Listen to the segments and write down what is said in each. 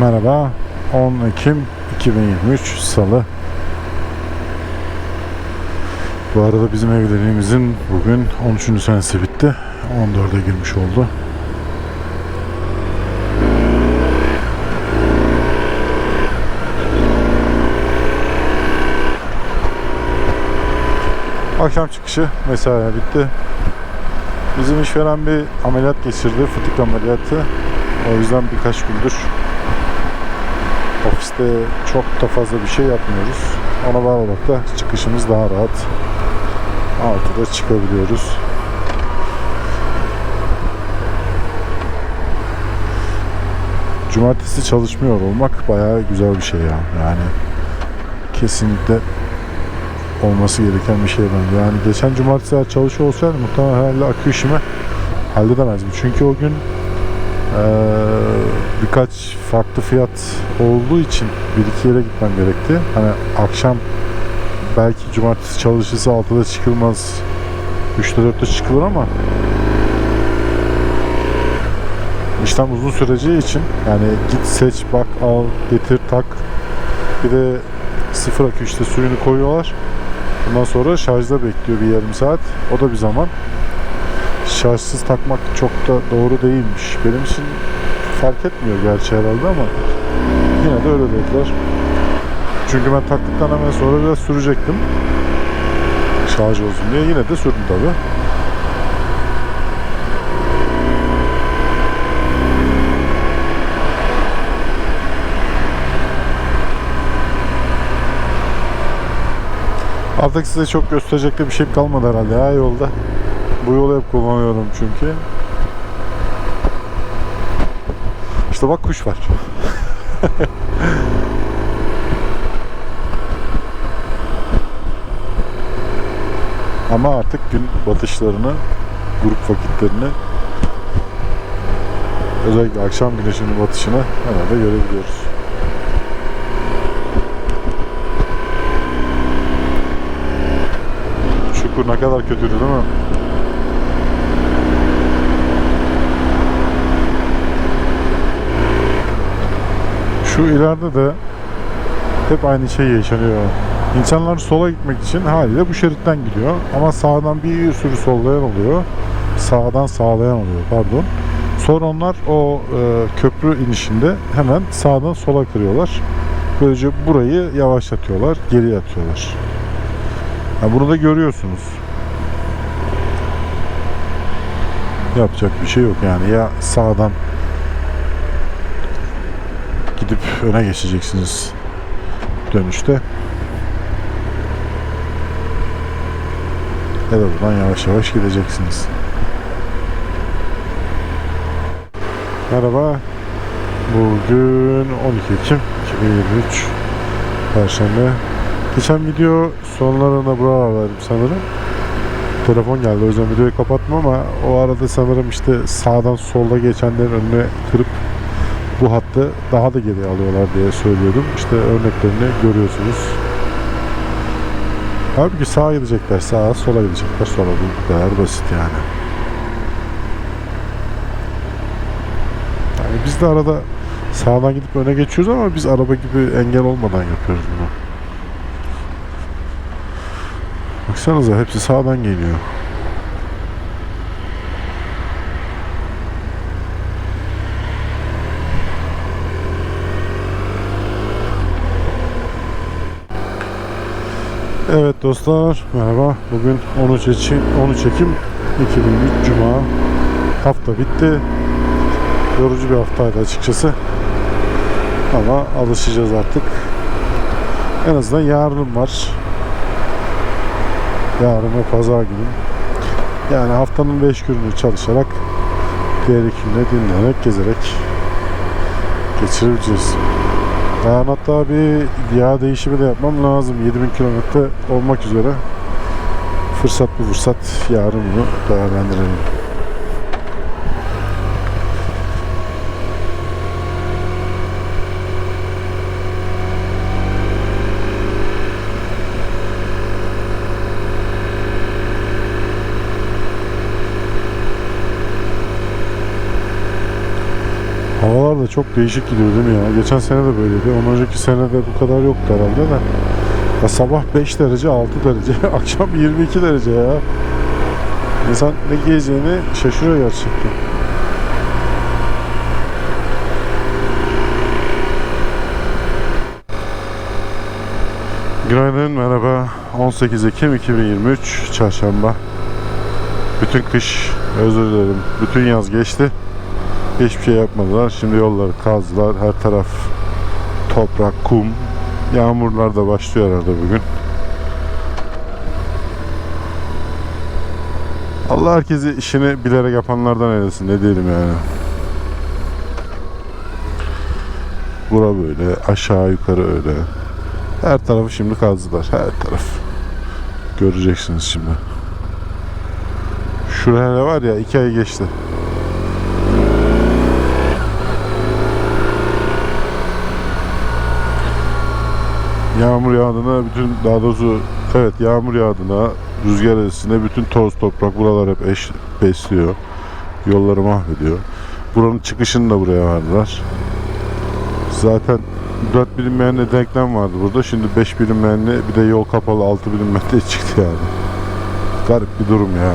Merhaba. 10 Ekim 2023 Salı. Bu arada bizim evliliğimizin bugün 13. senesi bitti. 14'e girmiş oldu. Akşam çıkışı mesai bitti. Bizim işveren bir ameliyat geçirdi, fıtık ameliyatı. O yüzden birkaç gündür ofiste çok da fazla bir şey yapmıyoruz. Ona bağlı olarak da çıkışımız daha rahat. 6'da çıkabiliyoruz. Cumartesi çalışmıyor olmak bayağı güzel bir şey ya. Yani kesinlikle olması gereken bir şey bence. Yani geçen cumartesi çalışıyor olsaydı muhtemelen akü işimi halledemezdim. Çünkü o gün birkaç farklı fiyat olduğu için bir iki yere gitmem gerekti. Hani akşam belki cumartesi çalışırsa 6'da çıkılmaz 3'te 4'te çıkılır ama işlem uzun süreceği için yani git seç bak al getir tak bir de sıfır akü suyunu koyuyorlar. Ondan sonra şarjda bekliyor bir yarım saat. O da bir zaman. Şarjsız takmak çok da doğru değilmiş. Benim için fark etmiyor gerçi herhalde ama yine de öyle dediler. Çünkü ben taktıktan hemen sonra biraz sürecektim. Şarj olsun diye. Yine de sürdüm tabi. Artık size çok gösterecek de bir şey kalmadı herhalde ya yolda. Bu yolu hep kullanıyorum çünkü. İşte bak kuş var. Ama artık gün batışlarını, grup vakitlerini özellikle akşam güneşinin batışını herhalde görebiliyoruz. Çukur ne kadar kötüydü değil mi? Şu ileride de hep aynı şey yaşanıyor. İnsanlar sola gitmek için haliyle bu şeritten gidiyor. Ama sağdan bir sürü sollayan oluyor. Sağdan sağlayan oluyor pardon. Sonra onlar o e, köprü inişinde hemen sağdan sola kırıyorlar. Böylece burayı yavaşlatıyorlar, geriye atıyorlar. Ha, bunu da görüyorsunuz. Yapacak bir şey yok yani. Ya sağdan gidip öne geçeceksiniz dönüşte. Ya da buradan yavaş yavaş gideceksiniz. Merhaba. Bugün 12 Ekim 2023 Perşembe. Geçen video sonlarına buralardaydım sanırım. Telefon geldi o yüzden videoyu kapattım ama o arada sanırım işte sağdan solda geçenlerin önüne kırıp bu hattı daha da geri alıyorlar diye söylüyordum. İşte örneklerini görüyorsunuz. Halbuki sağa gidecekler sağa, sola gidecekler sola. Bu kadar basit yani. Yani biz de arada sağdan gidip öne geçiyoruz ama biz araba gibi engel olmadan yapıyoruz bunu. Baksanıza hepsi sağdan geliyor. Evet dostlar merhaba. Bugün 13 Ekim, 13 Ekim 2003 Cuma. Hafta bitti. Yorucu bir haftaydı açıkçası. Ama alışacağız artık. En azından yarınım var. Yarın ve pazar günü. Yani haftanın 5 gününü çalışarak diğer iki günde dinlenerek, gezerek geçirebileceğiz. Hatta bir yağ değişimi de yapmam lazım. 7000 kilometre olmak üzere. Fırsat bu fırsat. Yarın bunu değerlendirelim. Çok değişik gidiyor değil mi ya? Geçen sene de böyleydi. Ondan önceki sene de bu kadar yoktu herhalde de. Ya sabah 5 derece, 6 derece, akşam 22 derece ya. İnsan ne giyeceğini şaşırıyor gerçekten. Günaydın, merhaba. 18 Ekim 2023 Çarşamba. Bütün kış, özür dilerim, bütün yaz geçti. Hiçbir şey yapmadılar. Şimdi yolları kazdılar. Her taraf toprak, kum. Yağmurlar da başlıyor herhalde bugün. Allah herkesi işini bilerek yapanlardan eylesin. Ne diyelim yani. Bura böyle, aşağı yukarı öyle. Her tarafı şimdi kazdılar. Her taraf. Göreceksiniz şimdi. Şuraya var ya iki ay geçti. Yağmur yağdığına bütün daha doğrusu evet yağmur yağdığına rüzgar esisine bütün toz toprak buralar hep eş, besliyor. Yolları mahvediyor. Buranın çıkışını da buraya verdiler. Zaten 4 bilinmeyenle denklem vardı burada. Şimdi 5 bilinmeyenle bir de yol kapalı 6 bilinmeyenle çıktı yani. Garip bir durum ya.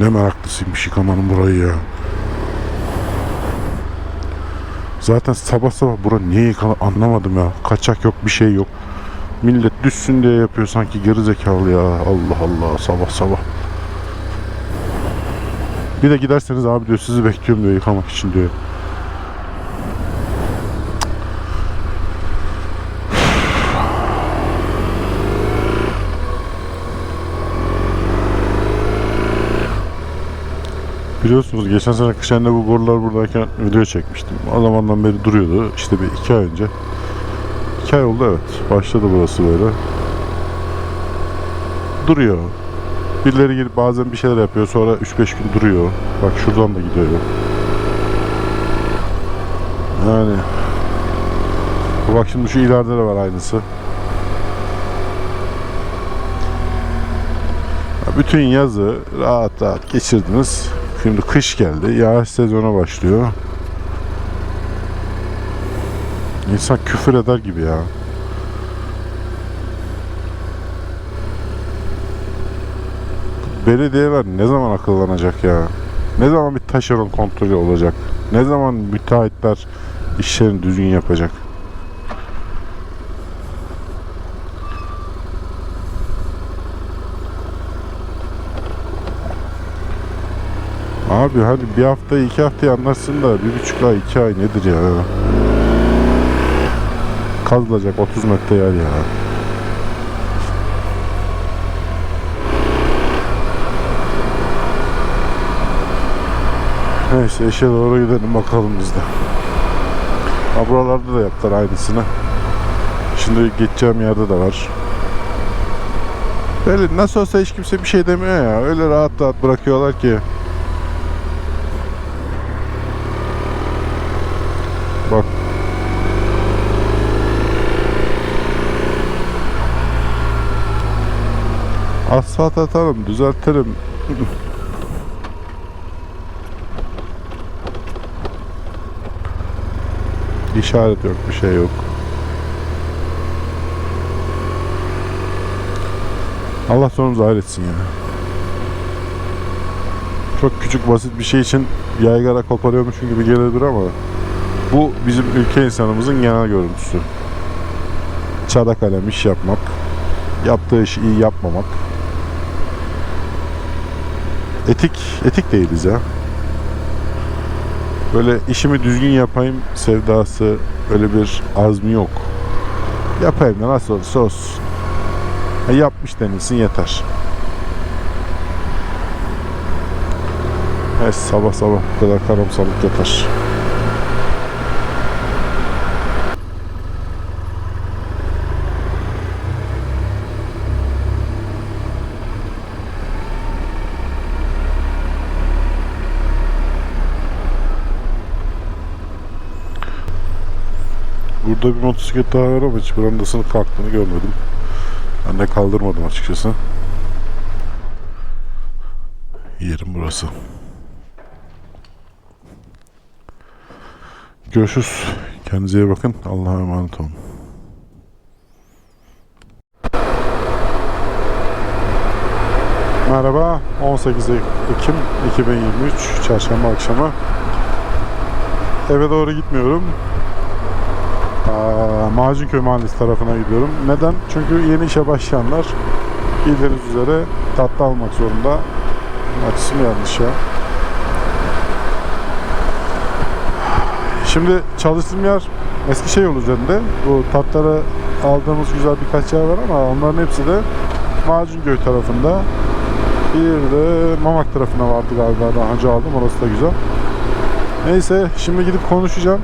Ne meraklısıymış yıkamanın burayı ya. Zaten sabah sabah bura niye yıkalı anlamadım ya. Kaçak yok bir şey yok. Millet düşsün diye yapıyor sanki geri zekalı ya. Allah Allah sabah sabah. Bir de giderseniz abi diyor sizi bekliyorum diyor yıkamak için diyor. Biliyorsunuz geçen sene kışında bu borular buradayken video çekmiştim. O zamandan beri duruyordu. İşte bir iki ay önce. İki ay oldu evet. Başladı burası böyle. Duruyor. Birileri gelip bazen bir şeyler yapıyor. Sonra 3-5 gün duruyor. Bak şuradan da gidiyor. Yani. Bak şimdi şu ileride de var aynısı. Bütün yazı rahat rahat geçirdiniz. Şimdi kış geldi. Yağış sezonu başlıyor. İnsan küfür eder gibi ya. Belediyeler ne zaman akıllanacak ya? Ne zaman bir taşeron kontrolü olacak? Ne zaman müteahhitler işlerini düzgün yapacak? Abi hadi bir hafta iki hafta anlarsın da bir buçuk ay iki ay nedir ya? Kazılacak 30 metre yer ya. Neyse işe doğru gidelim bakalım biz de. Ha buralarda da yaptılar aynısını. Şimdi gideceğim yerde de var. Böyle nasıl olsa hiç kimse bir şey demiyor ya. Öyle rahat rahat bırakıyorlar ki. Bak. Asfalt atalım, düzeltelim. İşaret yok, bir şey yok. Allah sonumuzu hayretsin ya. Çok küçük basit bir şey için yaygara koparıyormuşum gibi gelebilir ama bu bizim ülke insanımızın genel görüntüsü. Çara kalem iş yapmak, yaptığı işi iyi yapmamak. Etik, etik değiliz ya. Böyle işimi düzgün yapayım sevdası, öyle bir azmi yok. Yapayım da nasıl olursa olsun. Ha, yapmış denilsin yeter. Evet, sabah sabah bu kadar karamsarlık yeter. Burada bir motosiklet daha var ama hiç brandasının kalktığını görmedim. Ben de kaldırmadım açıkçası. Yerim burası. Görüşürüz. Kendinize iyi bakın. Allah'a emanet olun. Merhaba. 18 Ekim 2023 Çarşamba akşamı. Eve doğru gitmiyorum. Macunköy Mahallesi tarafına gidiyorum. Neden? Çünkü yeni işe başlayanlar bildiğiniz üzere tatlı almak zorunda. Açısı mı yanlış ya? Şimdi çalıştığım yer Eskişehir yolu üzerinde. Bu tatları aldığımız güzel birkaç yer var ama onların hepsi de Macunköy tarafında. Bir de Mamak tarafına vardı galiba daha önce aldım. Orası da güzel. Neyse şimdi gidip konuşacağım.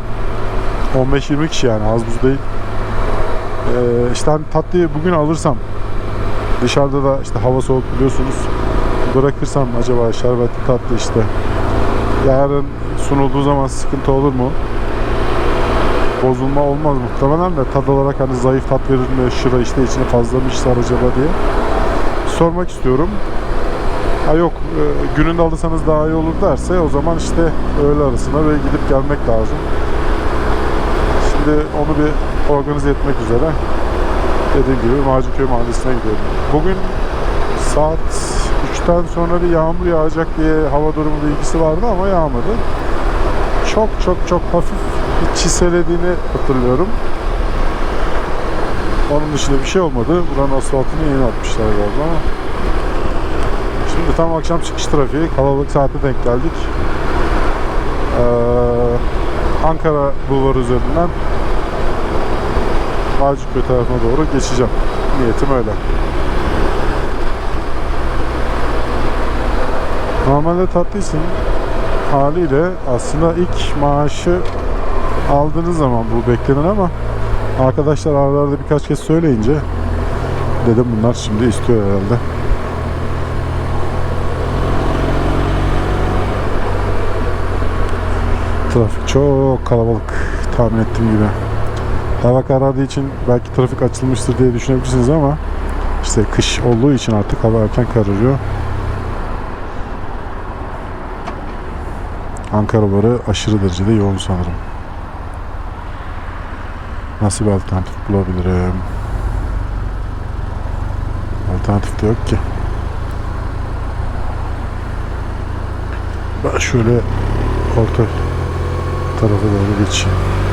15-20 kişi yani az buz değil. Ee, işte hani tatlıyı bugün alırsam dışarıda da işte hava soğuk biliyorsunuz bırakırsam acaba şerbetli tatlı işte yarın sunulduğu zaman sıkıntı olur mu? Bozulma olmaz muhtemelen de tad olarak hani zayıf tat verir mi? Şıra işte içine fazla mı işler acaba diye sormak istiyorum. Ha yok e, gününde alırsanız daha iyi olur derse o zaman işte öğle arasına ve gidip gelmek lazım. Şimdi onu bir organize etmek üzere dediğim gibi Macunköy Mahallesi'ne gidiyorum. Bugün saat 3'ten sonra bir yağmur yağacak diye hava durumu bilgisi vardı ama yağmadı. Çok çok çok hafif bir çiselediğini hatırlıyorum. Onun dışında bir şey olmadı. Buranın asfaltını yeni atmışlar galiba Şimdi tam akşam çıkış trafiği. Kalabalık saate denk geldik. Ee, Ankara Bulvarı üzerinden Macunköy tarafına doğru geçeceğim. Niyetim öyle. Normalde tatlısın haliyle aslında ilk maaşı aldığınız zaman bu beklenen ama arkadaşlar aralarda birkaç kez söyleyince dedim bunlar şimdi istiyor herhalde. Trafik çok kalabalık tahmin ettiğim gibi. Hava karardığı için belki trafik açılmıştır diye düşünebilirsiniz ama işte kış olduğu için artık hava erken kararıyor. Ankara barı aşırı derecede yoğun sanırım. Nasıl bir alternatif bulabilirim? Alternatif de yok ki. Ben şöyle orta tarafa doğru geçeyim.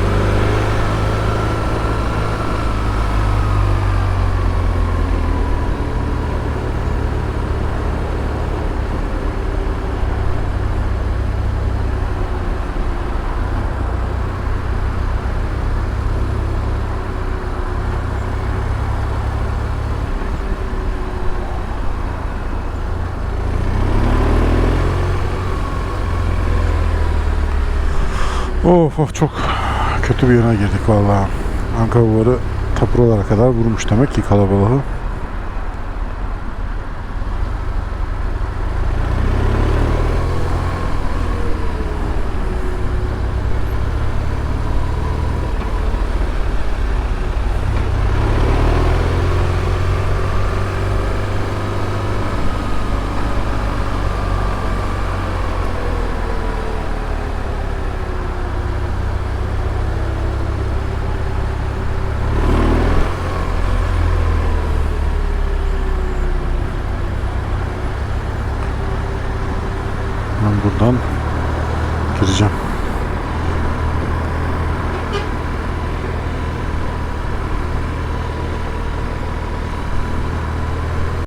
Of of çok kötü bir yana girdik vallahi. Ankara Bulvarı tapuralara kadar vurmuş demek ki kalabalığı.